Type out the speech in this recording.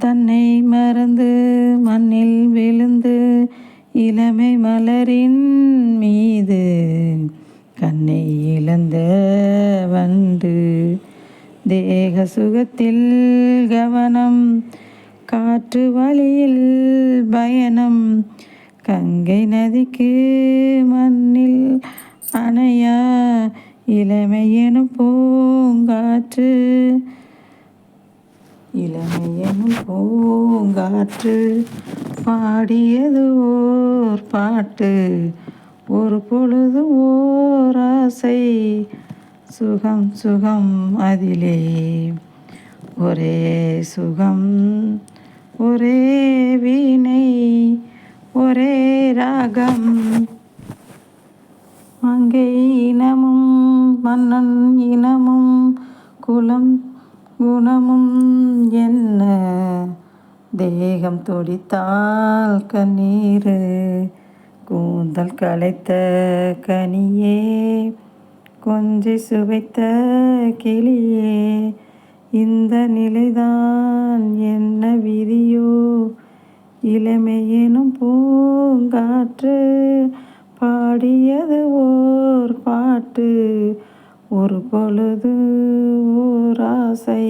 தன்னை மறந்து மண்ணில் விழுந்து இளமை மலரின் மீது கண்ணை இழந்த வண்டு தேக சுகத்தில் கவனம் காற்று வழியில் பயணம் கங்கை நதிக்கு மண்ணில் அணையா இளமையெனும் பூங்காற்று இளமையனும் பூங்காற்று பாடியது ஓர் பாட்டு. ஒரு பொழுது ஓர் ஆசை. சுகம் சுகம் அதிலே. ஒரே சுகம் ஒரே வீணை ஒரே ராகம். மங்கை இனமும் மன்னன் இனமும் குலம் குணமும் என்ன? தேகம் துடித்தால் கண்ணீர் கூந்தல் களைத்த கனியே கொஞ்சி சுவைத்த கிளியே இந்த நிலைதான் என்ன விதியோ? இளமையெனும் பூங்காற்று பாடியது ஓர் பாட்டு ஒரு பொழுது ஓர் ஆசை.